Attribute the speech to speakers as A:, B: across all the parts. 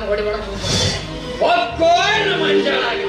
A: ನಾನು ಹೊಡಿಬೇಡ ಒಕ್ಕೋ ನಮ್ಮ ಅಂಜಾಳಾಗಿದೆ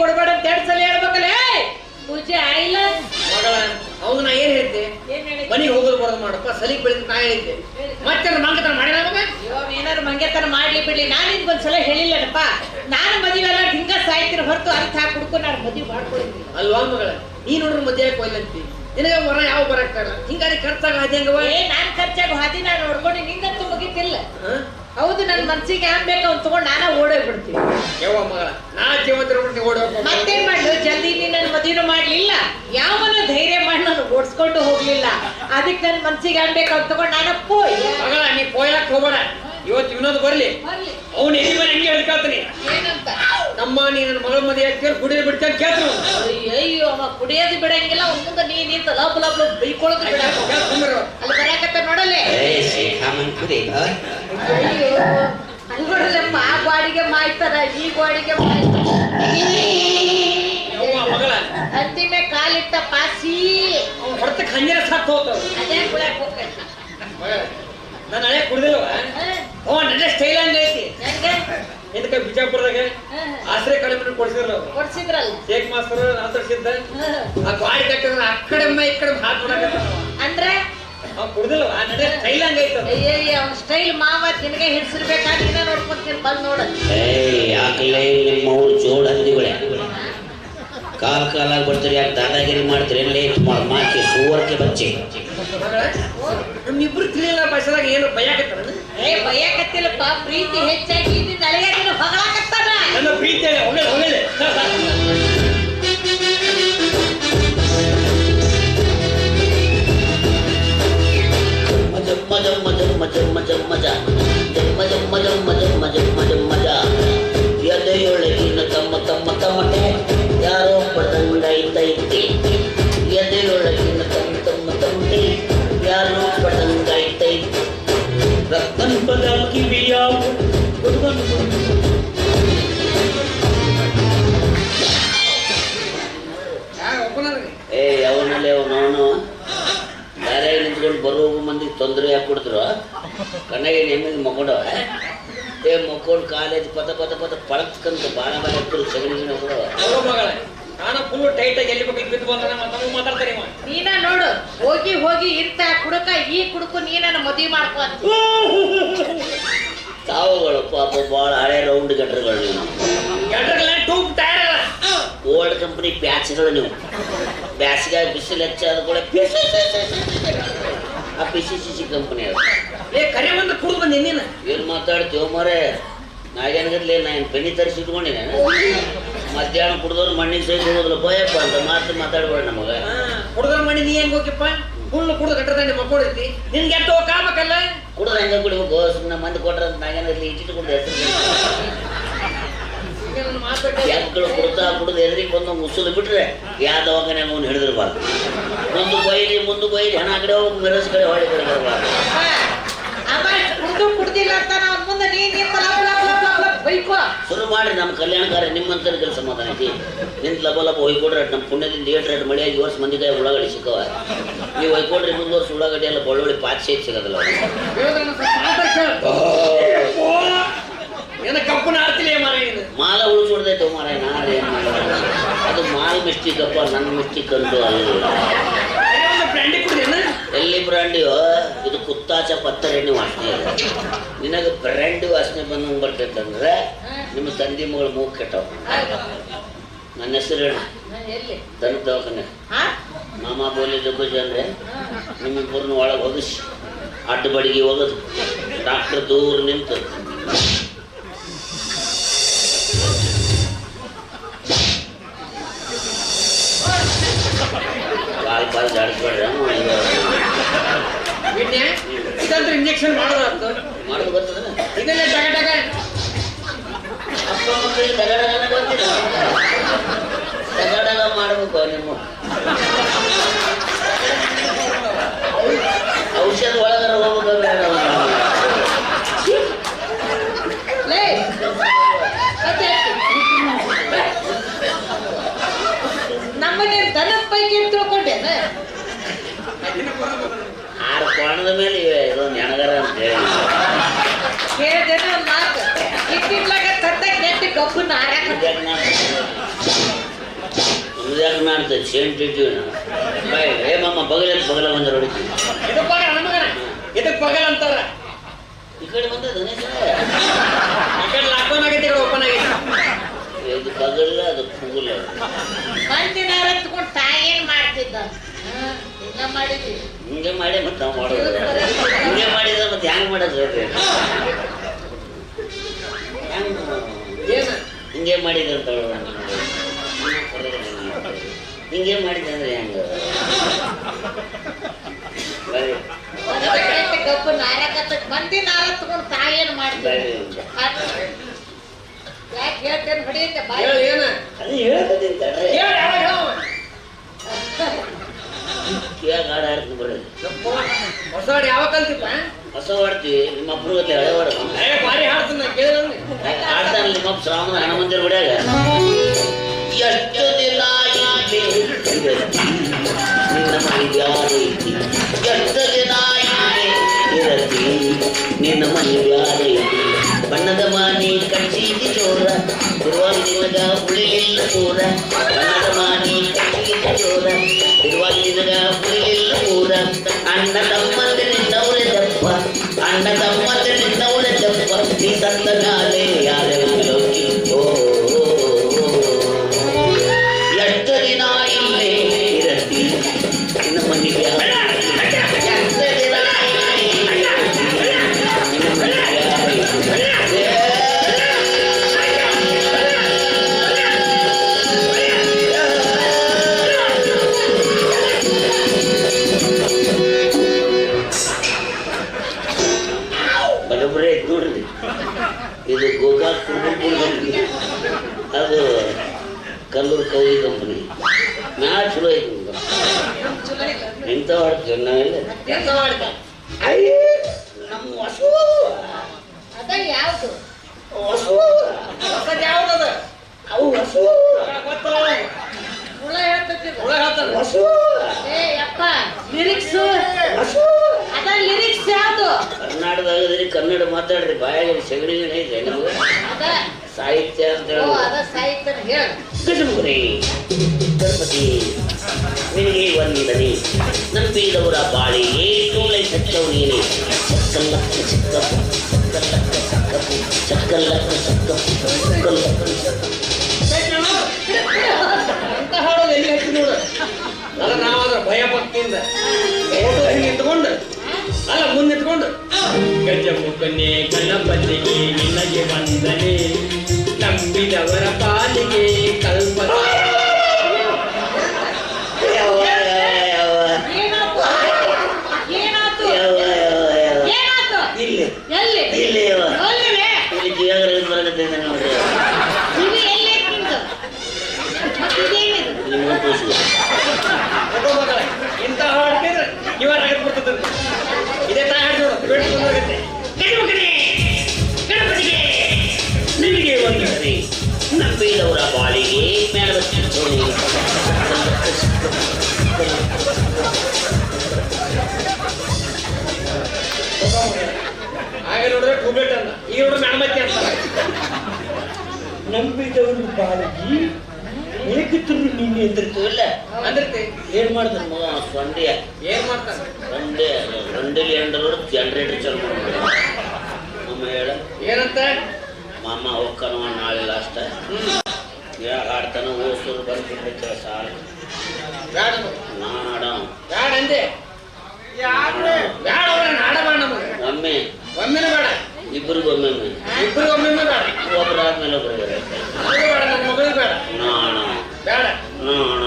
B: ಕೊಡಬೇಡ ಅಂತ ಎರಡ್ ಸಲ ಹೇಳ್ಬೇಕಲ್ಲೇ! ಪೂಜೆ ಆಯ್ಲ?
A: ಮಗಳ ಅವಾಗ ನಾ ಏನ್
B: ಹೇಳಿದ್ದೆ?
A: ಮನೆಗೆ ಹೋಗೋದು ಬರೋದು ಮಾಡಪ್ಪ ಸಲಿಗೆ ಬೆಳೆದ ನಾ ಹೇಳಿದ್ದೆ. ಮತ್ತೆ ಮಂಗತನ ಮಾಡಿದ ಏನಾದ್ರು
B: ಮಂಗತನ ಏನಾರು ಮಂಗೆತನ ಮಾಡ್ಲಿ ಬಿಡ್ಲಿ. ನಾನು ನಿನ್ಗೊಂದ್ಸಲ ಹೇಳಿಲ್ಲಪ್ಪ ನಾನು ಮದುವೆ ಎಲ್ಲ ಹಿಂಗ ಸಾಯ್ತಿರ ಹೊರತು ಅರ್ಥ ಕುಡ್ಕೊ ನಾನು ಮದುವೆ ಮಾಡ್ಕೊಳ್ತೀನಿ.
A: ಅಲ್ವಾ ಮಗಳ? ನೀ ನೋಡ್ರ ಮದ್ವೆ ಕೊಯ್ಲಂತಿ. ನಿನಗೆ ಹೊರ ಯಾವ ಬರಕ್ತಾರ ಹಿಂಗಾರಿ ಖರ್ಚಾಗ ಅದಂಗವ
B: ಏ ನಾನ್ ಖರ್ಚಾಗ ಹಾದಿ ನಾನು ನೋಡ್ಕೊಂಡು ನಿಂಗಂತೂ ಮುಗಿತಿಲ್ಲ. ಹೌದು ನನ್ನ ಮನ್ಸಿಗೆ ಯಾನ್ ಬೇಕು ಅವ್ನು ತಗೊಂಡು ನಾನ ಓಡೋಗ್ಬಿಡ್ತೀನಿ ಬಿಡ್ತೀನಿ.
A: ಯಾವ ಮಗಳ ನಾ ಜೀವಂತರ ಓಡಿ
B: ಮತ್ತೇನ್ ಮಾಡ್ಲು? ಜಲ್ದಿ ನೀನ್ ನನ್ನ ಮದುವೆನೂ ಮಾಡ್ಲಿಲ್ಲ. ಯಾವನ ಧೈರ್ಯ ಮಾಡಿ ನಾನು ಓಡಿಸ್ಕೊಂಡು ಹೋಗ್ಲಿಲ್ಲ. ಅದಕ್ಕೆ ನನ್ನ ಮನ್ಸಿಗೆ ಯಾನ್ ಬೇಕು ಅವ್ನು ತಗೊಂಡು ನಾನು ಪೋಯ್.
A: ಮಗಳ ನೀ ಪೋಯಕ್ ಹೋಗ್ಬೇಡ? ಇವತ್ತು ಇನ್ನೊಂದು ಬರ್ಲಿ.
B: ಬರ್ಲಿ.
A: ಅವ್ನು ಎಲ್ಲಿ ಬರ ಹಂಗೆ ಹೇಳ್ಕೊಳ್ತೀನಿ
B: ಏನಂತ?
A: ನಮ್ಮ ನೀನು ನನ್ನ ಮಗಳ ಮದುವೆ ಕೇಳಿ ಕುಡಿಯ ಬಿಡ್ತೇನೆ ಕೇಳ್ತು
B: ಅಯ್ಯೋ ಅವ ಕುಡಿಯೋದು ಬಿಡಂಗಿಲ್ಲ ಅವ್ನ ಮುಂದೆ ನೀ ನಿಂತ ಲಬ್ ಲಬ್ ಲಬ್ ಬೈಕೊಳ್ಳೋದು ಬಿಡ. ಅಲ್ಲಿ ಬರಾಕತ್ತ ನೋಡಲೆ ಅಯ್ಯೋ ಅಲ್ಲಿ ನೋಡಲಪ್ಪ ಆ ಗಾಡಿಗೆ ಮಾಯ್ತಾರ ಈ ಗಾಡಿಗೆ ಮಾಯ್ತಾರ ಅಂತಿಮೆ ಕಾಲಿಟ್ಟ ಪಾಸಿ.
A: ಹೊರತ ಹೊರತಕ್ಕೆ ಹಂಜರ ಸತ್ತು ಹೋಗ್ತಾವ.
B: ಅದೇ ಕುಳಕ್ ಹೋಗ್ತೈತಿ
A: ಮಗಳ ನಾನು ಹಳೆ ಕುಡಿದಿಲ್ವಾ? ಓ ನನ್ನ ಸ್ಟೈಲ್ ಹಂಗೈತಿ. ಇದಕ್ಕೆ ಬಿಜಾಪುರದಾಗ ಆಶ್ರಯ ಕಾಲೇಜ್ ಕೊಡ್ಸಿದ್ರು
B: ಕೊಡ್ಸಿದ್ರಲ್ಲ.
A: ಶೇಖ್ ಮಾಸ್ತರ್
B: ಹ.
A: ಆ ಗಾಡಿ ಕಟ್ಟಿದ್ರೆ ಆ ಕಡೆ ಅಮ್ಮ ಈ ಕಡೆ ಹಾತ್
B: ಅಂದ್ರೆ?
A: ಅವ್ ನಡೆ ಸ್ಟೈಲ್ ಹಂಗೈತ
B: ಅಯ್ಯಯ್ಯ ಅವ್ನ ಸ್ಟೈಲ್ ಮಾವ ನಿನಗೆ ಹಿಡ್ಸಿರ್ಬೇಕಾದ್ರೆ ನೀನ ನೋಡ್ಕೊಂತೀನಿ ಬಂದ್ ನೋಡ.
C: ಏ ಯಾಕಲೇ ನಿಮ್ಮ ಅವ್ರು ಜೋಡ್ ಹಂದಿಗಳೇ ಕಾಲ್ ಕಾಲಾಗಿ ಬರ್ತೀರಿ ಯಾಕೆ ದಾದಾಗಿರಿ ಮಾಡ್ತೀರಿ? ಎಲ್ಲಿ ಮಾಕಿ ಸೂವರ್ಕೆ ಬಚ್ಚಿ
A: ನಿಮ್ಮಿಬ್ರು ತಿಳಿಯಲ್ಲ ಭಾಷೆದಾಗ ಏನು ಭಯಾಕತ್ತಾರ
B: ಏ ಭಯಕತ್ತಿಲ್ಲಪ್ಪ ಪ್ರೀತಿ ಹೆಚ್ಚಾಗಿ ಇದ್ದಿದ್ದು ಅಳಿಯ ನೀನು ಹೊಗಳಾಕತ್ತಾನ
A: ನನ್ನ ಪ್ರೀತಿ ಹೊಗಳೆ ಹೊಗಳೆ
C: ಮಜ ಮಜ ಮಜ ಮಜ ಮಜ ಕಣ್ಣಾಗೆ ನೆಮ್ಮದಿ ಮಕ್ಕೊಂಡವ ಏ ಮಕ್ಕೊಂಡು ಕಾಲೇಜ್ ಪದ ಪದ ಪದ ಪಳತ್ಕಂತ ಬಾಣ ಬಾಣ ಹಾಕ್ತಿರು ಸಗಣಿ ಗಿಣ
A: ಕೂಡ ಮಗಳ ನಾನು ಫುಲ್ ಟೈಟ್ ಆಗಿ ಎಲ್ಲಿ ಬಿಟ್ಟು ಬಿದ್ದು ಬಂದ್ರೆ ಮತ್ತೆ ಮಾತಾಡ್ತಾರೆ
B: ನೀನ ನೋಡು ಹೋಗಿ ಹೋಗಿ ಇರ್ತ ಕುಡುಕ ಈ ಕುಡುಕು ನೀನ ಮದುವೆ ಮಾಡ್ಕೊ ಅಂತ.
C: ತಾವುಗಳು ಪಾಪ ಭಾಳ ಹಳೆ ರೌಂಡ್ ಗಟ್ರಗಳು ನೀವು.
A: ಟೂಬ್ ಟೈರ್
C: ಓಲ್ಡ್ ಕಂಪ್ನಿ ಬ್ಯಾಸಿಗಳು ನೀವು. ಬ್ಯಾಸಿಗೆ ಬಿಸಿಲು ಹೆಚ್ಚಾದ ಕೂಡ ಆ ಪಿಸಿ ಸಿ ಸಿ ಅದು
A: ಏ ಕರೆ ಒಂದು ಕುಡಿದು ಬಂದೆ ನೀನು.
C: ಏನು ಮಾತಾಡ್ತೀವೋ ಮಾರೆ? ನಾಗೇನಗದ್ಲೆ ನಾ ಏನು ಪೆನಿ ತರಿಸಿ ಇಟ್ಕೊಂಡಿನಿ ಮಧ್ಯಾಹ್ನ ಕುಡಿದವ್ರು ಮಣ್ಣಿಗೆ ಸೈಜ್ ಹೋಗೋದಿಲ್ಲ ಭಯಪ್ಪ ಅಂತ ಮಾತು ಮಾತಾಡ್ಬೇಡ ನಮಗೆ.
A: ಕುಡ್ದ್ರ ಮಾಡಿ ನೀ ಹೆಂಗ್ ಹೋಗಿಪ್ಪ? ಹುಲ್ಲು ಕುಡ್ದು ಕಟ್ಟದ ದಂಡಿ ಮಕ್ಕೊಡೈತಿ ನಿನ್ಗೆ ಎಟ್ಟು ಕಾಬೇಕಲ್ಲ
C: ಕುಡ್ದು ಹೆಂಗ ಕುಡಿಬೇಕು ಸುಮ್ಮನೆ ಮಂದಿ ಕೊಟ್ರ ನಾಗೇನಗದ್ಲೆ ಇಟ್ಟಿಟ್ಕೊಂಡು ಹೆಸರು
A: ಈಗ ನನ್ನ ಮಾತಾಡಿ
C: ಎಕ್ಕಳು ಕುಡ್ತಾ ಕುಡ್ದು ಎದುರಿಗೆ ಬಂದು ಮುಸುಲು ಬಿಟ್ರೆ ಯಾವ ದವಾಖಾನೆ ಅವ್ನು ಹಿಡಿದಿರ್ಬಾರ್ದು. ಮುಂದೆ ಬೈಲಿ ಮುಂದೆ ಬೈಲಿ ಹಣ ಕಡೆ ಹೋಗಿ ಮಿರಸ್ ಕಡೆ ಹೊಳಿ ಕಡೆ ಬರ್ಬಾರ್ದು
B: ಕುಡ್ದು ಕುಡ್ದಿಲ್ಲ ಅಂತ ಅವ್ನ ಮುಂದೆ ನೀನ್ ನಿಂತ ಲಬ್ ಲಬ್ ಲಬ್ ಲಬ್ ಲಬ್ ಬೈಕೋ
C: ಶುರು ಮಾಡಿ ನಮ್ಮ ಕಲ್ಯಾಣ ಕಾರ್ಯ ನಿಮ್ಮಂತರ ಕೆಲಸ ಸಮಾಧಾನ ಐತಿ ನಿಂತ ಲಬ ಲಬ ಹೊಯ್ಕೊಡ್ರೆ ನಮ್ಮ ಪುಣ್ಯದಿಂದ ಏಟ್ ರೇಟ್ ಮಳಿಯಾಗಿ ವರ್ಷ ಮಂದಿ ಕೈ ಉಳ್ಳಾಗಡ್ಡಿ ಸಿಕ್ಕವ. ನೀವು ಹೊಯ್ಕೊಡ್ರಿ ಮುಂದೆ ವರ್ಷ ಉಳ್ಳಾಗಡ್ಡಿ ಎಲ್ಲ ಬಳ್ಳೊಳ್ಳಿ ಪಾಚಿ ಸಿಗೋದಿಲ್ಲ ಅವ್ರಿಗೆ.
A: ಹೇಳಿದ್ರೆ ನನ್ನ ಸ್ವಲ್ಪ ಮಾತಾಡ್ ಕೇಳು. ಓ, ಏನ ಕಪ್ಪನ ಆಡ್ತಿಲ್ಲ ಮಾರ ಏನು
C: ಮಾಲ ಉಳಿಸ್ಬಿಡ್ದೈತೆ ಮಾರ ನಾಳೆ ಅದು ಮಾಲ್ ಮಿಸ್ಟೇಕ್ ಅಪ್ಪ ನನ್ನ ಮಿಸ್ಟೇಕ್ ಅಂತೂ ಅಲ್ಲ.
A: ಒಂದು ಬ್ರ್ಯಾಂಡಿ ಕುಡಿದೇನ
C: ಎಲ್ಲಿ ಬ್ರ್ಯಾಂಡಿಯೋ ಇದು ಕುತ್ತಾಚ ಪತ್ತರೆಣ್ಣೆ ವಾಸನೆ ಇದೆ. ನಿನಗೆ ಬ್ರ್ಯಾಂಡಿ ವಾಸನೆ ಬಂದಂಗೆ ಬರ್ತೈತೆ ಅಂದ್ರೆ ನಿಮ್ಮ ತಂದೆ ಮಗಳು ಮೂಗ್ ಕೆಟ್ಟವ. ನನ್ನ ಹೆಸರು ಏನು
B: ಎಲ್ಲಿ?
C: ದನ ದವಾಖಾನೆ.
B: ಹಾ?
C: ಮಾಮ ಬೋಲಿ ಜಗ್ಗುಜಿ ಅಂದ್ರೆ ನಿಮ್ಮಿಬ್ಬರನ್ನ ಒಳಗೆ ಹೋಗಿಸಿ ಅಡ್ಡ ಬಡಿಗೆ ಹೋಗೋದು ಡಾಕ್ಟರ್ ದೂರ ನಿಂತು. ದಗಡಗನ ಮಾಡಬೇಕು ನಿಮ್ಮ ಔಷಧ ಒಳಗರ ಹೋಗ್ಬೇಕು ಬೇಡ
B: ನಮ್ಮನೆ ದನದ ಪೈಕಿ ತಿಳ್ಕೊಂಡೇನ
C: ಆರು ಕೋಣದ ಮೇಲೆ ಇವೆ ಇದೊಂದು ಹೆಣಗರ ಅಂತ ಹೇಳಿ.
B: ಒಂದ್ ಮಾತು. ನೆಟ್ಟಿ ಕಬ್ಬನ್ನ ಹಾರಾಕ
C: ಮಾಡ್ತದೆ ನಾವು ಬಾಯ್ ಏ ಮಮ್ಮ ಬಗಲ ಬಗಲ ಬಂದ ಹೊಡಿತೀವಿ
A: ನಮಗನ ಇದಕ್ಕೆ ಪಗಲ ಅಂತಾರ
C: ಈ ಕಡೆ ಬಂದದ
A: ಈ ಕಡೆ ಲಾಕ್ಡೌನ್ ಆಗೈತಿ ಓಪನ್ ಆಗೈತಿ.
C: ಇದು ಬಗಲ್ಲ ಅದು ಪುಗುಲ
B: ಮಂದಿನ ಹತ್ಕೊಂಡು ಏನು ಮಾಡ್ತಿದ್ದ?
C: ಹಿಂಗೆ ಮಾಡಿ ಮತ್ತೆ ನಾವು ಮಾಡೋದು. ಹಿಂಗೆ ಮಾಡಿದ್ರೆ ಮತ್ತೆ ಹೆಂಗೆ ಮಾಡೋದು ಹೇಳ್ರಿ ಹೆಂಗ್
A: ಏನ
C: ಹಿಂಗೆ ನಾನು. ಹಿಂಗೆ ಮಾಡಿದಂದ್ರೆ ಹೆಂಗ ಬಂದಿ
B: ಕಬ್ಬನ್ನ ತಗೊಂಡು ತಾಯಿ ಮಾಡ್ತಿದ್ದ
C: ಬರೀ.
B: ಯಾಕೆ ಹೇಳ್ತೇನೆ ಹೊಡಿಯುತ್ತೆ ಬಾಯಿ?
A: ಏನ?
C: ಅದು ಹೇಳ್ತೀನಿ ತಡ್ರಿ
A: ಹೇಳು ಯಾವಾಗ ಹೇಳು
C: ಕಿವ್ಯಾಗ ಹಾಡು ಹಾಡ್ತೀನಿ ಬರ್ರಿ
A: ಯಪ್ಪ, ಹೊಸ ಹಾಡು ಯಾವಾಗ ಕಲ್ತಿಪ್ಪ
C: ಹೊಸ ಹಾಡ್ತೀವಿ ನಿಮ್ಮ ಅಪ್ಪನ ಗೊತ್ತೆ ಹಳೆ ಹಾಡು
A: ಏ ಭಾರಿ ಹಾಡ್ತೀನಿ ನಾ ಕೇಳಿದ್ರೆ
C: ಆಡ್ತಾನೆ ನಿಮ್ಮ ಅಪ್ಪ ಶ್ರಾವಣ ಹಣ ಮಂದಿರ ಗುಡಿಯಾಗ ಎಷ್ಟು ದಿನ ಆಗಿದೆ ನಿನ್ನ ಮನೆ ಬ್ಯಾರೈತಿ ಎಷ್ಟು ದಿನ ಆಗಿದೆ ಇರತಿ ನಿನ್ನ ಮನೆ ಬ್ಯಾರೈತಿ ಬಣ್ಣದ ಮಾನಿ ಕಚ್ಚಿದಿ ಜೋರ ಇರುವಾಗ ನಿನಗ ಉಳಿಲಿಲ್ಲ ಪೂರ ಬಣ್ಣದ ಮಾನಿ ಕಚ್ಚಿದಿ ಜೋರ ಇರುವಾಗ ನಿನಗ ಉಳಿಲಿಲ್ಲ ಪೂರ ಅಣ್ಣ ತಮ್ಮಂದಿನಿಂದವರೇ ದಪ್ಪ ಅಣ್ಣ ತಮ್ಮಂದಿನಿಂದವರೇ ದಪ್ಪ ನೀ ಸತ್ತ ಗಾಲೆ
B: ಯಾವ್ದು?
C: ಹೊಸು
A: ಹೊಸದ್ ಯಾವ್ದದ?
C: ಅವು ಹೊಸು.
A: ಗೊತ್ತಲ್ಲ
B: ಹುಳ ಹೇಳ್ತಿದ್ದ
A: ಹುಳ ಹೇಳ್ತಾನೆ
C: ಹೊಸು.
B: ಏ ಯಪ್ಪ ಲಿರಿಕ್ಸ್.
C: ಹೊಸು.
B: ಅದ ಲಿರಿಕ್ಸ್ ಯಾವುದು?
C: ಕರ್ನಾಟಕದಾಗದ್ರಿ ಕನ್ನಡ ಮಾತಾಡ್ರಿ ಬಾಯಾಗ ಸಗಣಿ ಐತೆ
B: ಅದ.
C: ಸಾಹಿತ್ಯ ಅಂತ
B: ಓ
C: ಹೇಳಿ
B: ಅದ ಸಾಹಿತ್ಯನ ಹೇಳ.
C: ಗಜಮುಖನೇ ಗಣಪತಿ ನಿನಗೆ ವಂದನೆ. ನಂಬಿದವರ ನೀನೆ ಚಕ್ಕಲ್ಲಕ್ಕ ಚಕ್ಕಪ್ಪು ಚಕ್ಕಲ್ಲಕ್ಕ ಚಕ್ಕಪ್ಪು ಚಕ್ಕಲ್ಲಕ್ಕ ಚಕ್ಕಪ್ಪು ಚಕ್ಕಲ್ಲಕ್ಕ
A: ಅಂತ ಹಾಡೋದು ಎಲ್ಲಿ ನೋಡು ಅಲ್ಲ ನಾವ ಭಯ ಭಕ್ತಿಯಿಂದ ಫೋಟೋ ಹಿಂಗೆ ನಿಂತ್ಕೊಂಡು. ಅಲ್ಲ ಮುಂದೆ ನಿಂತ್ಕೊಂಡು ಗಜ ಮುಖನೆ ನಂಬಿದವರು
C: ಬಾಳಿಗೆ ಏಕಿದ್ರು ನೀನು ಎದುರಿತು ಇಲ್ಲ
A: ಅಂದಿರ್ತಿ
C: ಏನ್ ಮಾಡ್ತಾನೆ ಮಗ ಸೊಂಡಿಯ
A: ಏನ್ ಮಾಡ್ತಾನೆ
C: ಸೊಂಡೆ ಸೊಂಡೆಲಿ ಎಂಡರು ಜನರೇಟರ್ ಚಾಲು ಮಾಡ್ತಾರೆ ನಮ್ಮ ಹೇಳ
A: ಏನಂತ
C: ಮಾಮ ಹೋಗ್ಕನವ ನಾಳೆ ಲಾಸ್ಟ್ ಯಾ ಹಾಡ್ತಾನ ಓಸೂರು ಬಂದ್ಬಿಟ್ಟೈತೆ ಸಾಲ
A: ಬ್ಯಾಡ
C: ನಾಡ
A: ಬ್ಯಾಡ ಅಂದೆ ಬ್ಯಾಡ ಅವ್ರ ನಾಡ ಮಾಡ
C: ಒಮ್ಮೆ
A: ಒಮ್ಮೆನೂ ಬೇಡ
C: ಇಬ್ಬರಿಗೂ ಒಮ್ಮೆ
A: ಇಬ್ಬರು ಒಮ್ಮೆ ಬೇಡ. ನನ್ನ ಮಗಳಿಗೆ
C: ನಾಣ ನಾಣ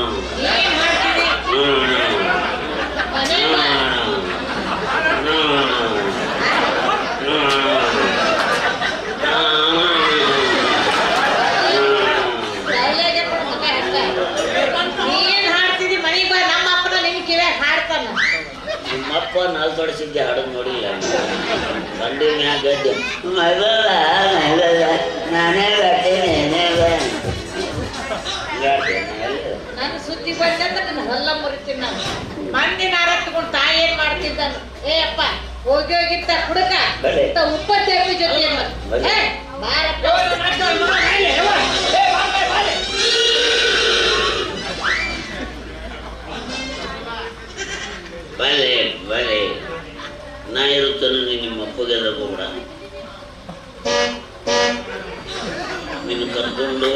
B: ಅಪ್ಪನ ನಿನ್ ಕಿವ್ಯಾಗ ಹಾಡ್ತಾನ.
C: ನಿಮ್ಮಪ್ಪ ನಾಲ್ಕು ತೊಡಸಿದ್ದೆ ಹಾಡೋದು ನೋಡಿಲ್ಲ. ಮ್ಯಾಗ ಮಗಲ್ಲ ನಾನೇ ಬರ್ತೀನಿ
B: ನಾನು ಸುದ್ದಿ ಬಂದಂತ ನನ್ನ ಹೊಲ್ಲ ಮುರಿತೀನಿ ನಾನು. ಮಂದಿ ನಾರ ತಗೊಂಡು ತಾಯಿ ಏನ್ ಮಾಡ್ತಿದ್ದಾನು? ಏ ಅಪ್ಪ ಹೋಗಿ ಹೋಗಿತ್ತ ಹುಡುಕ ಉಪ್ಪತ್ತೇವಿ ಜೊತೆ.
C: ಬಲೆ ಬಲೆ ನಾ ಇರುತ್ತೇನೆ ನೀನು ನಿಮ್ಮ ಅಪ್ಪಗೆ ಹೋಗ್ಬಿಡ ನಿನ್ನ ಕರ್ಕೊಂಡು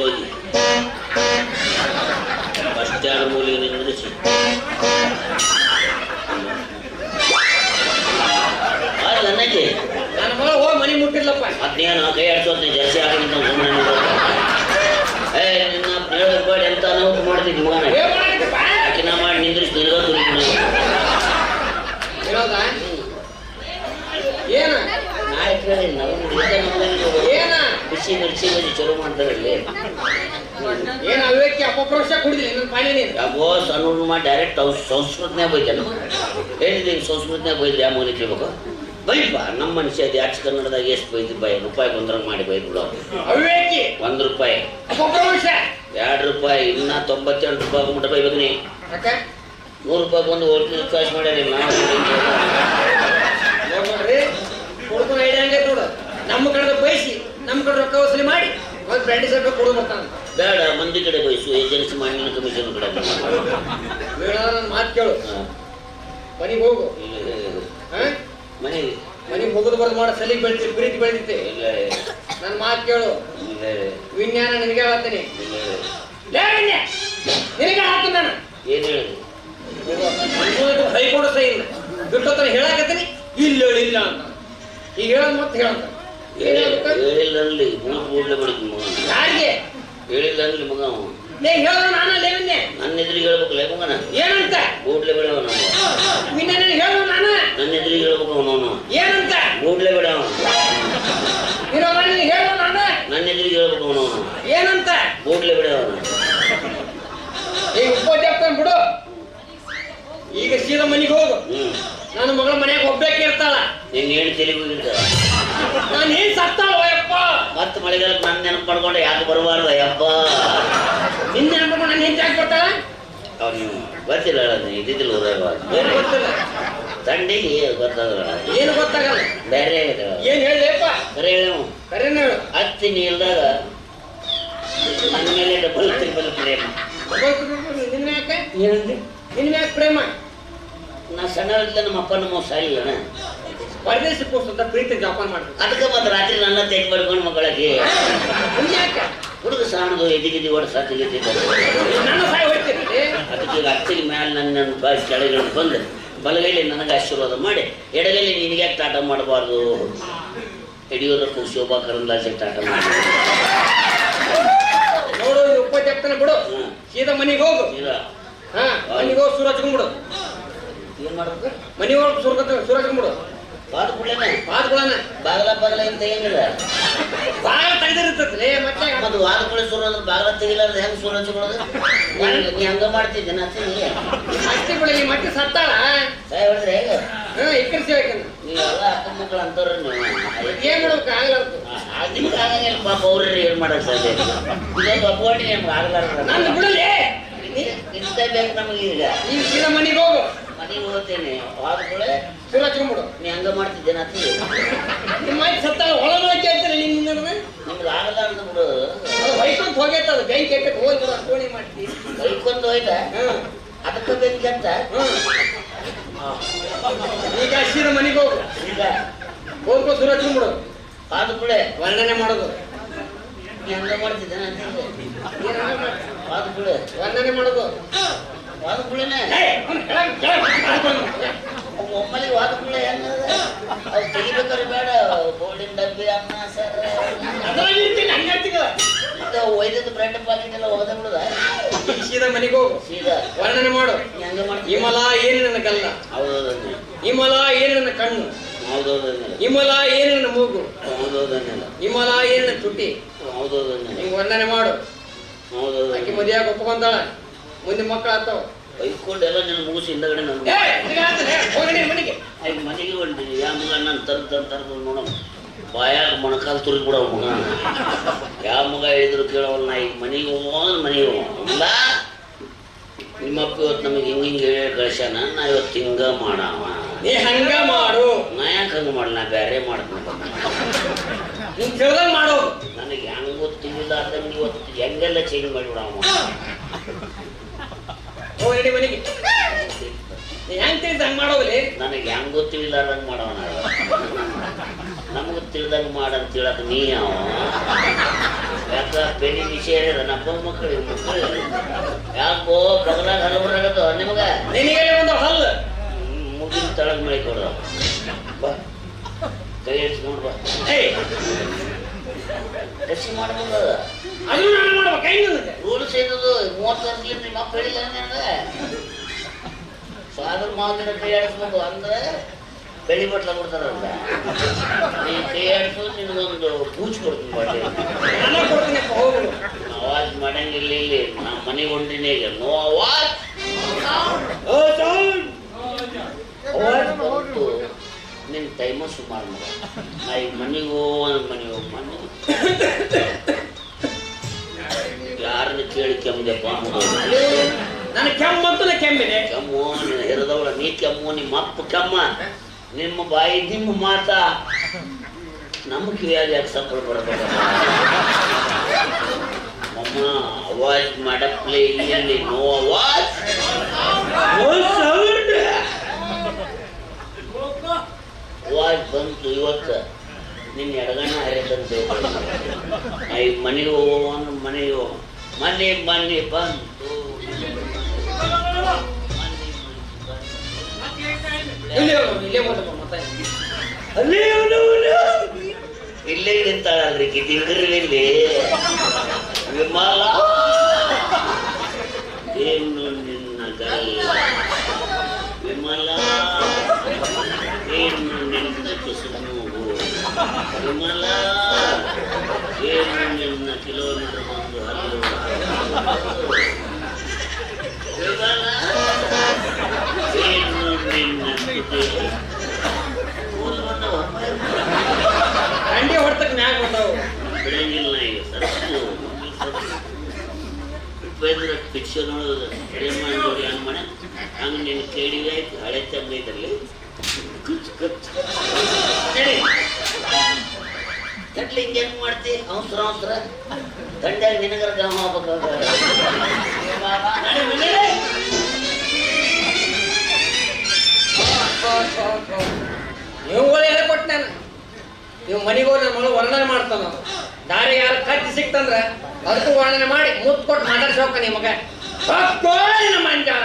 C: ಬಿಸಿ ಮಿರ್ಚಿ ಬಂದು ಚಲೋ ಮಾಡ್ತಾರಲ್ಲಿ.
A: ಏನ್ ಕುಡಿದಿಲ್ಲ ನನ್ನ
C: ಯಾಕೋ ಸಣ್ಣ ಮಾಡಿ ಡೈರೆಕ್ಟ್ ಸಂಸ್ಕೃತನೇ ಬೈತಾನೆ. ಹೇಳಿದ್ರೆ ಸಂಸ್ಕೃತನೇ ಬೈದ್ರಿ ಯಾವ ಮನೆ ಕೇಳ್ಬೇಕು? ನಮ್ಮ ಮನುಷ್ಯ ಅದು. ಕನ್ನಡದಾಗ ಎಷ್ಟು ಬೈದ್ರಿ ಬೈ ರೂಪಾಯಿ ಒಂದ್ರಂಗೆ ಮಾಡಿ ಬೈದ್ಬಿಡು
A: ಒಂದ್
C: ಒಂದು ರೂಪಾಯಿ. ಎರಡು ರೂಪಾಯಿ ಇನ್ನ ತೊಂಬತ್ತೆರಡು ರೂಪಾಯಿ ಹೋಗ್ಬಿಟ್ಟು ಬೈಬೇಕು ನೀ. ನೂರು ರೂಪಾಯಿ ಬಂದು ಹೋಟ್ಲ್ ಕಾಸು ಮಾಡ್ಯಾರ
A: ನೋಡ್ ನೋಡ್ರಿ ಹುಡುಗನ ಐಡಿಯಾ ಹಂಗೆ ನೋಡು. ನಮ್ಮ ಕಡೆ ಬಯಸಿ ನಮ್ಮ ಕಡೆ ರೊಕ್ಕ ವಸೂಲಿ ಮಾಡಿ ಒಂದು ಬ್ರ್ಯಾಂಡಿ ಸ್ವಲ್ಪ ಕೊಡು ಮತ್ತ
C: ಬೇಡ ಮಂದಿ ಕಡೆ ಬಯಸು ಏಜೆನ್ಸಿ ಮಾಡಿ ಕಮಿಷನ್ ಕಡೆ
A: ಬೇಡ ನನ್ನ ಮಾತು ಕೇಳು. ಮನೆಗೆ ಹೋಗು. ಹಾ?
C: ಮನೆಗೆ.
A: ಮನೆಗೆ ಹೋಗೋದು ಬರೋದು ಮಾಡೋ ಸಲಿಗೆ ಬೆಳಿತೀವಿ ಪ್ರೀತಿ ಬೆಳೆದಿತ್ತೆ
C: ಇಲ್ಲ
A: ನನ್ನ ಮಾತು ಕೇಳು. ವಿಜ್ಞಾನ ನಿನಗೆ ಹೇಳ್ತೀನಿ. ನಿನಗೆ ಹೇಳ್ತೀನಿ ನಾನು.
C: ಏನು ಹೇಳಿದ್ರು
A: ಹೈಕೋರ್ಟ್ ಸೈ ಇಲ್ಲ. ಬಿಟ್ಟೋತನ ಹೇಳಾಕತ್ತೀನಿ. ಇಲ್ಲ ಇಲ್ಲ ಅಂತ. ಈಗ ಹೇಳೋದು ಮತ್ತೆ ಹೇಳಂತ
C: ಹೇಳಿಲ್ಲ. ಅನ್ಲಿ ಬೂಟ್ ಬೂಟ್ಲೆ ಬಿಡುತ್ತೆ ಮಗ.
A: ಯಾರಿಗೆ?
C: ಹೇಳಿಲ್ಲ ಅನ್ಲಿ ಮಗ ಅವ.
A: ಲೇ ಹೇಳು ನಾನು ಲೇ ವಿಜ್ಞ
C: ನನ್ನ ಎದುರಿಗೆ ಹೇಳ್ಬೇಕು ಲೇ ಮಗನ.
A: ಏನಂತ?
C: ಬೂಟ್ಲೆ ಬಿಡವ ನಮ್ಮ
A: ವಿಜ್ಞ ಹೇಳೋದು ನಾನು?
C: ನನ್ನ ಎದುರಿಗೆ ಹೇಳ್ಬೇಕು ಅವನು
A: ಏನಂತ?
C: ಬೂಟ್ಲೆ ಬಿಡವ
A: ನೀನು ನನಗೆ ಹೇಳೋದು ನಾನು?
C: ನನ್ನ ಎದುರಿಗೆ ಹೇಳ್ಬೇಕು ಅವನು
A: ಏನಂತ?
C: ಬೂಟ್ಲೆ ಬಿಡವ
A: ಈಗ ಉಪದ್ಯಾಪ್ತಾನ ಬಿಡು. ಈಗ ಸೀದಾ ಮನೆಗೆ ಹೋಗು. ನನ್ನ ಮಗಳ ಮನೆಗೆ ಒಬ್ಬೇಕೆ ಇರ್ತಾಳ
C: ನಿನ್ನ ಹೇಳಿ ತೆಲಿಗೂ ಇರ್ತಾರ
A: ನಾನು ಏನ್ ಸತ್ತಾಳ ಯಪ್ಪ
C: ಮತ್ತೆ ಮಳೆಗಾಲಕ್ಕೆ ನನ್ನ ನೆನಪು ಮಾಡ್ಕೊಂಡು ಯಾಕೆ ಬರಬಾರ್ದ ಯಪ್ಪ
A: ನಿನ್ನೆ ಅನ್ಕೊಂಡು ನನ್ನ ಹೆಂಡತಿ ಯಾಕೆ ಬರ್ತಾಳ?
C: ಅವ್ನು ಗೊತ್ತಿಲ್ಲ ಹೇಳೋದು ಇದ್ದಿದ್ದಿಲ್ಲ
A: ಏನು ಗೊತ್ತಿಲ್ಲ.
C: ತಂಡಿಗೆ ಗೊತ್ತಾದ್ರ
A: ಏನು ಗೊತ್ತಾಗಲ್ಲ.
C: ಬೇರೆ.
A: ಏನ್ ಹೇಳಿಯಪ್ಪ
C: ಬರೀ ಹೇಳು.
A: ಕರೆನ ಹೇಳು.
C: ಹತ್ತಿ ನೀಲ್ದಾಗ ನನ್ನ ಮೇಲೆ ಡಬಲ್ ತ್ರಿಬಲ್ ಪ್ರೇಮ.
A: ನಿನ್ನ ಯಾಕೆ?
C: ಏನಂದ್ರೆ
A: ನಿನ್ನ ಯಾಕೆ ಪ್ರೇಮ?
C: ನಾ ಸಣ್ಣ ನಮ್ಮ ಅಪ್ಪ ನಮ್ಮ ಸಾಯಿಲ್ಲನ
A: ಪರದೇಶ ಪೋಸ್ಟ್ ಪ್ರೀತಿ ಜೋಪಾನ ಮಾಡ್ಬೇಕು.
C: ಅದಕ್ಕೆ ಮತ್ತೆ ರಾತ್ರಿ ನನ್ನ ತೆಗ್ ಮಕ್ಕಳಿಗೆ
A: ನಿನ್ ಯಾಕೆ?
C: ಹುಡುಗ ಸಾಣದು ಎದಿಗಿದಿ ಓಡ ಸತ್ತಿಗಿದ್ದ
A: ನನ್ನ ಸಾಯಿ ಹೊಡ್ತೀನಿ
C: ಅದಕ್ಕೆ ಈಗ ಮ್ಯಾಲೆ ನನ್ನ ನನ್ನ ಬಾಯಿ ಕೆಳಗೆ ಬಂದು ಬಲಗೈಲಿ ನನಗೆ ಆಶೀರ್ವಾದ ಮಾಡಿ ಎಡಗೈಲಿ ನಿನಗೆ ಟಾಟ ಮಾಡಬಾರ್ದು? ಯಡಿಯೂರಪ್ಪ ಶೋಭಾ ಕರಂದಾಜ್ ತಾಟ ಮಾಡಿ.
A: ನೋಡು ಉಪ್ಪ ಚೆಪ್ತಾನೆ ಬಿಡು. ಸೀದಾ ಮನೆಗೆ ಹೋಗು. ಹಾ ಮನೆಗೆ ಹೋಗಿ ಸೂರಜ್ಕೊಂಡ್ಬಿಡು
C: ಏನು ಮಾಡ್ಬೇಕು?
A: ಮನೆಗೆ ಹೋಗಿ ಸುರ ಸುರ ಹಚ್ಕೊಂಡ್ಬಿಡು
C: ಬಾದ ಕೂಡಲೇ
A: ಮಾತುಗಳನ್ನ
C: ಬಾಗಲ ಬಾಗಲ ಅಂತ ಹೆಂಗಿಲ್ಲ
A: ಬಾಳ ತೆಗೆದಿರ್ತದೆ ಮತ್ತೆ
C: ಮತ್ತು ವಾದ ಕೂಡ ಸುರ ಅಂದ್ರೆ ಬಾಗಲ ತೆಗಿಲಾರ್ದು ಹೆಂಗೆ ಸುರ ಹಚ್ಕೊಳ್ಳೋದು ನೀ- ನೀ ಹಂಗ ಮಾಡ್ತಿದ್ದೆ ನಾ ತಿಂಗಿ
A: ಅಷ್ಟೇ ಬಿಡ ಈ ಮತ್ತೆ ಸತ್ತಾಳ
C: ಸಾಯ್ ಹೊಡೆದ್ರೆ ಹೇಗೆ
A: ಹಾ ಇಕ್ಕರ್ ಸೇವಕನ್ನ
C: ನೀವೆಲ್ಲ ಅಪ್ಪ ಮಕ್ಕಳು ಅಂತವ್ರ ನೀವು
A: ಏನ್ ಮಾಡ್ಬೇಕು ಆಗಲ್ಲ
C: ನಿಮ್ಗೆ ಆಗಂಗಿಲ್ಲ ಪಾಪ ಅವ್ರ ಏನ್ ಮಾಡಕ್ ಸಾಧ್ಯ ಇಲ್ಲ. ಇದೊಂದು ಅಪವಾಟಿ ನಿಮ್ಗೆ ಆಗಲಾರ್ದ
A: ನಂದು ಬಿಡಲಿ
C: ಇಂಥ ಬೇಕು ನಮಗೆ ಈಗ
A: ಈಗ ಸೀದಾ ಮನೆಗೆ ಹೋಗು
C: ಮನೆಗೆ ಹೋಗ್ತೇನೆ. ಆದ ಕೂಡ
A: ಸುರ ಹಚ್ಕೊಂಡ್ಬಿಡು
C: ನೀ ಹಂಗ ಮಾಡ್ತಿದ್ದೆ ನಾ
A: ನಿಮ್ಮ ಮಾಹಿತಿ ಸತ್ತಾಳ ಹೊಲ ನೋಡ್ಕೆ ಅಂತಾರೆ ನಿನ್ನ
C: ನಿಮ್ಗೆ ಆಗಲಾರ್ದು ಬಿಡು.
A: ಅದು ಹೊಯ್ಕೊಂತ ಹೋಗೈತ ಅದು. ಬೆಂಕಿ ಹೋಗಿ ಬಿಡು ಕೋಣಿ ಮಾಡ್ತಿ
C: ಕೈಕೊಂದು ಹೋಯ್ತಾ? ಅದಕ್ಕೆ ಬೆಂಕಿ ಅಂತ
A: ಹ್ಮ್. ಈಗ ಸೀದಾ ಮನೆಗೆ ಹೋಗು.
C: ಈಗ?
A: ಹೋಗ್ಕೋ ಸುರ ಹಚ್ಕೊಂಡ್ಬಿಡು
C: ಆದ ಕೂಡ
A: ವರ್ಣನೆ ಮಾಡೋದು.
C: ನೀ ಹಂಗ ಮಾಡ್ತಿದ್ದೆ ನಾ ತಿಂಗಿ
A: ಮಾಡ್ತಿ?
C: ಆದ ಕೂಡ
A: ವರ್ಣನೆ ಮಾಡೋದು.
C: ಒಮ್ಮಲಿ ವಾದಕ್ಕೂ ಹೆಂಗದ ಅವು ತೆಗಿಬೇಕಾದ್ರೆ ಬೇಡ. ಗೋಲ್ಡಿನ ಡಬ್ಬಿ ಅನ್ನ ಸರ್. ಒಯ್ದದ ಬ್ರೆಡ್ ಪಾಕೆಟ್ ಎಲ್ಲ ಹೋದ ಬಿಡುದ?
A: ಸೀದಾ ಮನೆಗೆ ಹೋಗು.
C: ಸೀದಾ?
A: ವರ್ಣನೆ ಮಾಡು.
C: ಹೆಂಗ ಮಾಡ್ತೀವಿ
A: ಹಿಮಲ ಏನು ನನ್ನ ಗಲ್ಲ
C: ಹೌದೌದನ್ನೇ.
A: ಹಿಮಲ ಏನು ನನ್ನ ಕಣ್ಣು?
C: ಹೌದೌದನ್ನೆಲ್ಲ
A: ಹಿಮಲ ಏನು ನನ್ನ ಮೂಗು?
C: ಹೌದೌದನ್ನೆಲ್ಲ
A: ಹಿಮಲ ಏನು ನನ್ನ ತುಟಿ?
C: ಹೌದೌದನ್ನೆಲ್ಲ
A: ಹಿಂಗೆ ವರ್ಣನೆ ಮಾಡು. ಆಕಿ
C: ಹೌದೌದನ್ನೆಲ್ಲ
A: ಮದುವೆಯಾಗ ಒಪ್ಕೊಂತಾಳ ಮುಂದೆ ಮಕ್ಕಳು ಆಗ್ತಾವ
C: ಬೈಕೊಂಡು ಎಲ್ಲ ನಿನ್ನ ಮುಗಿಸಿ ಹಿಂದಗಡೆ ನಾನು
A: ಮನೆಗೆ.
C: ಮನೆಗೆ ಹೊಂಟೀನಿ ಯಾ ಮಗ ನಾನು ತರ್ದು ತರ್ದು ನೋಡೋ ಬಾಯಾಗ ಮೊಣಕಾಲು ತುರಿ ಬಿಡೋ ಮಗ. ಯಾವ ಮಗ ಹೇಳಿದ್ರು ನಾ ಈಗ ಮನೆಗೆ ಹೋಗೋದು ಮನೆಗೆ ಹೋಗಲ್ಲ ನಿಮ್ಮಪ್ಪ ಇವತ್ತು ನಮಗೆ ಹಿಂಗೆ ಹಿಂಗೆ ಹೇಳಿ ಕಳ್ಸ್ಯಾನ ನಾ ಇವತ್ತು ಹಿಂಗ ಮಾಡವ.
A: ನೀ ಹಂಗ ಮಾಡು.
C: ನಾ ಯಾಕೆ ಹಂಗೆ ಮಾಡಲ್ಲ ನಾ ಬೇರೆ ಮಾಡ್ತೀನಿ.
A: ನೀನು ಮಾಡು.
C: ನನಗೆ ಹೆಂಗೆ ಗೊತ್ತಿಲ್ಲ ಅದನ್ನ ಇವತ್ತು ಹೆಂಗೆಲ್ಲ ಚೇಂಜ್ ಮಾಡಿಬಿಡವ
A: ಹೋಗಣಿ ಮನೆಗೆ. ನೀ ಹೆಂಗ್ ತಿಳಿದ ಹಂಗ್ ಮಾಡೋಲಿ
C: ನನಗೆ ಹೆಂಗ್ ಗೊತ್ತಿಲ್ಲ ಅದಂಗೆ ಮಾಡವನ ನಮಗೆ ತಿಳಿದಂಗೆ ಮಾಡಂತ ಹೇಳಕ್ ನೀ ಅವ. ಯಾಕ? ಪೆನಿ ವಿಷಯ ಮಕ್ಕಳು ಯಾಕೋ ಬಗಲಾಗ ಹಲವರಾಗದು ನಿಮಗ?
A: ನಿನಗೆ ಒಂದು ಹಲ್ಲು?
C: ಮುಗಿನ ತಳಗ್ ಮಳೆ ಕೊಡ. ಬಾ. ಕೈ ಹಿಡ್ಸ್ಕೊಂಡ್ ಬಾ.
A: ಏಯ್!
C: ಕಸಿ ಮಾಡ್ಬೋದು?
A: ಅದು ನಾನು ಮಾಡ್ಬೇಕು
C: ರೂಲ್ಸ್ ಮೂವತ್ತು ನಿಮ್ಮ ಅಪ್ಪ ಹೇಳಿಲ್ಲ ನನಗೆ? ಮಾತಿನ ಕೈ ಆಡಿಸ್ಬೇಕು ಅಂದ್ರೆ ಬೆಳಿ ಬಟ್ಲ ಕೊಡ್ತಾರಲ್ಲ. ನೀ ಕೈ ಆಡಿಸು ನಿನಗೊಂದು ಕೊಡ್ತೀನಿ ಅವಾಜ್ ಮಾಡಂಗಿಲ್ಲ ಇಲ್ಲಿ ನಾ ಮನೆಗೆ ಹೊಂಟಿನಿ ಈಗ. ನೋ ಅವಾಜ್. ಅವಾಜ್ ಬಂತು. ನಿನ್ನ ಟೈಮ ಸುಮಾರು ಮಗ. ನಾ ಈಗ ಮನೆಗೆ ಹೋಗ ಮನೆಗೆ ಹೋಗಿ ಮನೆ ಯಾರನ್ನ ಕೇಳಿ ಕೆಮ್ಮದಪ್ಪ
A: ನನ್ನ ಕೆಮ್ಮಂತೂ ನಾ ಕೆಮ್ಮಿದೆ.
C: ಕೆಮ್ಮು ಹೆರದವಳ ನೀ ಕೆಮ್ಮು ನಿಮ್ಮ ಅಪ್ಪ ಕೆಮ್ಮ. ನಿಮ್ಮ ಬಾಯಿ ನಿಮ್ಮ ಮಾತ. ನಮ್ಮ ಕಿವಿಯಾಗಿ ಯಾಕೆ ಸಪ್ಪಳ ಬರ್ಬೇಕು ಮಮ್ಮ ಅವಾಜ್ ಮಾಡಪ್ಲೇ ಇಲ್ಲಿ ನೋ ಅವಾಜ್. ಅವಾಜ್ ಬಂತು ಇವತ್ತು. ನಿನ್ನ ಎಡಗಣ್ಣ ಹರಿದಂತೆ ಐ ಮನೆಗೆ ಹೋಗೋನು ಮನೆಗೆ ಹೋಗೋ ಮನೆ ಮನೆ ಬಂತು.
A: ಇಲ್ಲೇ ಇಲ್ಲೇ ಇಲ್ಲಿ
C: ಇಲ್ಲೇ ನಿಂತಾಳಲ್ರಿ ಗಿದ್ದಿಂಗ್ರಲ್ಲಿ ವಿಮಲ. ವಿಮಲ ಏನು ನಿನ್ನ ಕಿಲೋಮೀಟರ್ ಬಂದು ಹಲ್ಲು ವಿಮಲ ಏನು ನಿನ್ನ ತುಟಿ ಕೂದಲು ಬಂದವ?
A: ಅಂಡಿ ಹೊಡ್ತಕ್ ಮ್ಯಾಗ ಬಂದವು
C: ಬೆಳಗಿಲ್ಲ ಈಗ ಸರ್ ಉಪೇಂದ್ರ ಪಿಕ್ಚರ್ ನೋಡೋದು ಹಿರೇಮಣ್ಣ ನೋಡಿ ಹಂಗೆ ಮನೆ ಹಂಗೆ ನಿನ್ನ ಕೇಳಿದಾಯ್ತು ಹಳೆ ತಮ್ಮ ಇದರಲ್ಲಿ ಕುಚ್ ಕುಚ್ ಕಟ್ಲಿ ಹಿಂಗೆ ಹೆಂಗೆ ಮಾಡ್ತಿ? ಅವಸರ ಅವಸರ. ಗಂಡ್ಯಾಗ ನಿನಗರ ಮನೆ
A: ನೀವು ಹೇಳಿ ಕೊಟ್ಟು ನಾನು. ನೀವು ಮನೆಗೆ ನನ್ನ ಮಗಳು ವರ್ಣನೆ ಮಾಡ್ತಾನ ದಾರಿ ಯಾರು ಕತ್ತಿ ಸಿಕ್ತಂದ್ರ ಅದಕ್ಕೂ ವರ್ಣನೆ ಮಾಡಿ ಮುತ್ತು ಕೊಟ್ಟು ಮಾತಾಡ್ಸೋಕ ನಿಮಗೆ. ಮಗ ಮಂಜಾಳ.